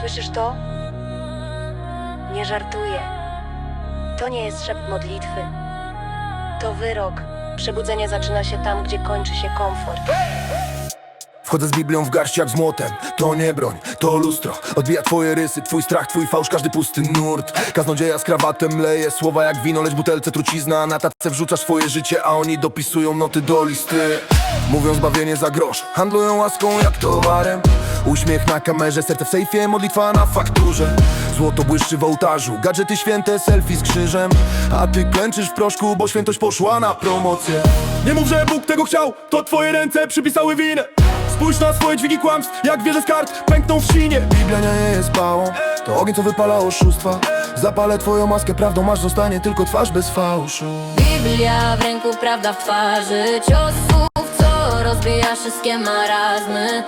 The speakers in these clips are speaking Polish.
Słyszysz to? Nie żartuję. To nie jest szept modlitwy. To wyrok. Przebudzenie zaczyna się tam, gdzie kończy się komfort. Wchodzę z Biblią w garść jak z młotem. To nie broń, to lustro. Odbija twoje rysy, twój strach, twój fałsz Każdy pusty nurt. Kaznodzieja z krawatem leje Słowa jak wino, lecz butelce trucizna. Na tacce wrzucasz swoje życie A oni dopisują noty do listy. Mówią zbawienie za grosz Handlują łaską jak towarem. Uśmiech na kamerze, serce w sejfie Modlitwa na fakturze. Złoto błyszczy w ołtarzu Gadżety święte, selfie z krzyżem. A ty klęczysz w proszku, bo świętość poszła na promocję. Nie mów, że Bóg tego chciał, to twoje ręce przypisały winę Spójrz na swoje dźwigi kłamstw, jak wieże z kart pękną w sinie Biblia nie jest pałą To ogień, co wypala oszustwa. Zapalę twoją maskę, prawdą masz Zostanie tylko twarz bez fałszu. Biblia w ręku, prawda w twarzy. Cios słów, co rozbija wszystkie marazmy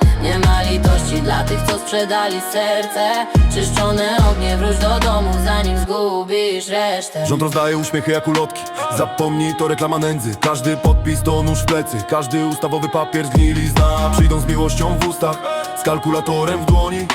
Litości dla tych, co sprzedali serce. Czyszczone ognie, wróć do domu, zanim zgubisz resztę. Rząd rozdaje uśmiechy jak ulotki. Zapomnij, to reklama nędzy. Każdy podpis to nóż w plecy. Każdy ustawowy papier zgnilizna Przyjdą z miłością w ustach Z kalkulatorem w dłoni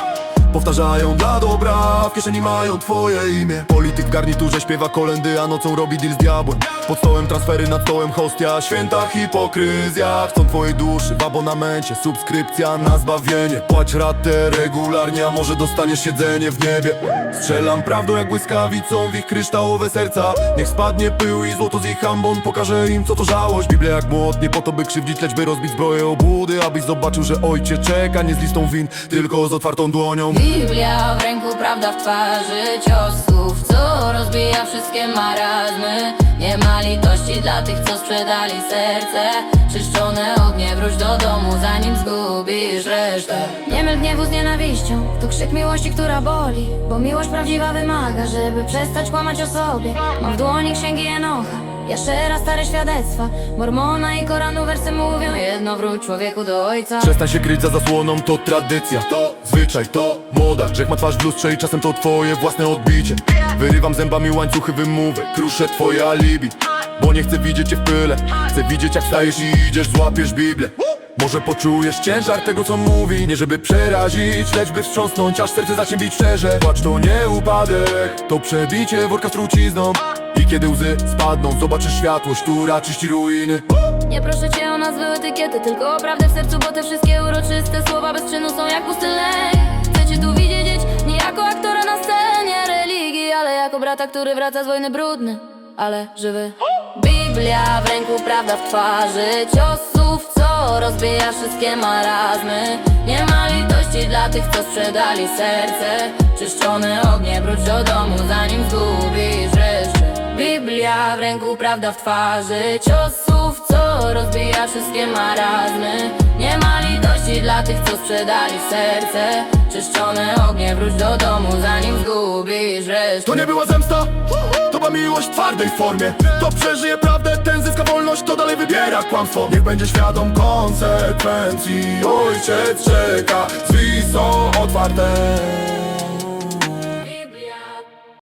Powtarzają dla dobra, w kieszeni mają twoje imię. Polityk w garniturze śpiewa kolendy, a nocą robi deal z diabłem. Pod stołem transfery, nad stołem hostia, święta hipokryzja. Chcą twojej duszy w abonamencie, subskrypcja na zbawienie. Płać ratę regularnie, a może dostaniesz siedzenie w niebie. Strzelam prawdą jak błyskawicą w ich kryształowe serca. Niech spadnie pył i złoto z ich ambon. Pokażę im co to żałość. Biblia jak młot, nie po to by krzywdzić, lecz by rozbić zbroję obłudy Abyś zobaczył, że ojciec czeka nie z listą win, tylko z otwartą dłonią Biblia w ręku, prawda w twarzy Cios słów, co rozbija wszystkie marazmy. Nie ma litości dla tych, co sprzedali serce. Czyszczone ognie, wróć do domu, zanim zgubisz resztę. Nie myl gniewu z nienawiścią To krzyk miłości, która boli. Bo miłość prawdziwa wymaga, żeby przestać kłamać o sobie. Mam w dłoni księgi Enocha jeszcze raz stare świadectwa. Mormona i Koranu wersy mówią. Jedno wróć człowieku do ojca. Przestań się kryć za zasłoną, to tradycja. To zwyczaj, to moda. Grzech ma twarz w lustrze i czasem to twoje własne odbicie. Wyrywam zębami łańcuchy wymówek. Kruszę twoje alibi Bo nie chcę widzieć cię w pyle. Chcę widzieć jak stajesz i idziesz, złapiesz Biblię. Może poczujesz ciężar tego co mówi. Nie żeby przerazić, lecz by wstrząsnąć Aż serce zacznie bić szczerze. Płacz to nie upadek To przebicie worka z trucizną Kiedy łzy spadną Zobaczysz światłość, która czyści ruiny Nie proszę cię o nazwy etykiety, tylko o prawdę w sercu, bo te wszystkie uroczyste słowa bez czynu są jak pusty lej. Chcę cię tu widzieć nie jako aktora na scenie religii, ale jako brata, który wraca z wojny brudny, ale żywy. Biblia w ręku, prawda w twarzy, cios słów, co rozbija wszystkie marazmy. Nie ma litości dla tych, co sprzedali serce. Czyszczone ognie, wróć do domu, zanim zgubisz resztę. Biblia w ręku, prawda w twarzy. Cios słów, co rozbija wszystkie marazmy. Nie ma litości dla tych, co sprzedali serce. Czyszczone ognie, wróć do domu, zanim zgubisz resztę. To nie była zemsta, to była miłość w twardej formie. To przeżyje prawdę, ten zyska wolność, to dalej wybiera kłamstwo. Niech będzie świadom konsekwencji Ojciec czeka, są otwarte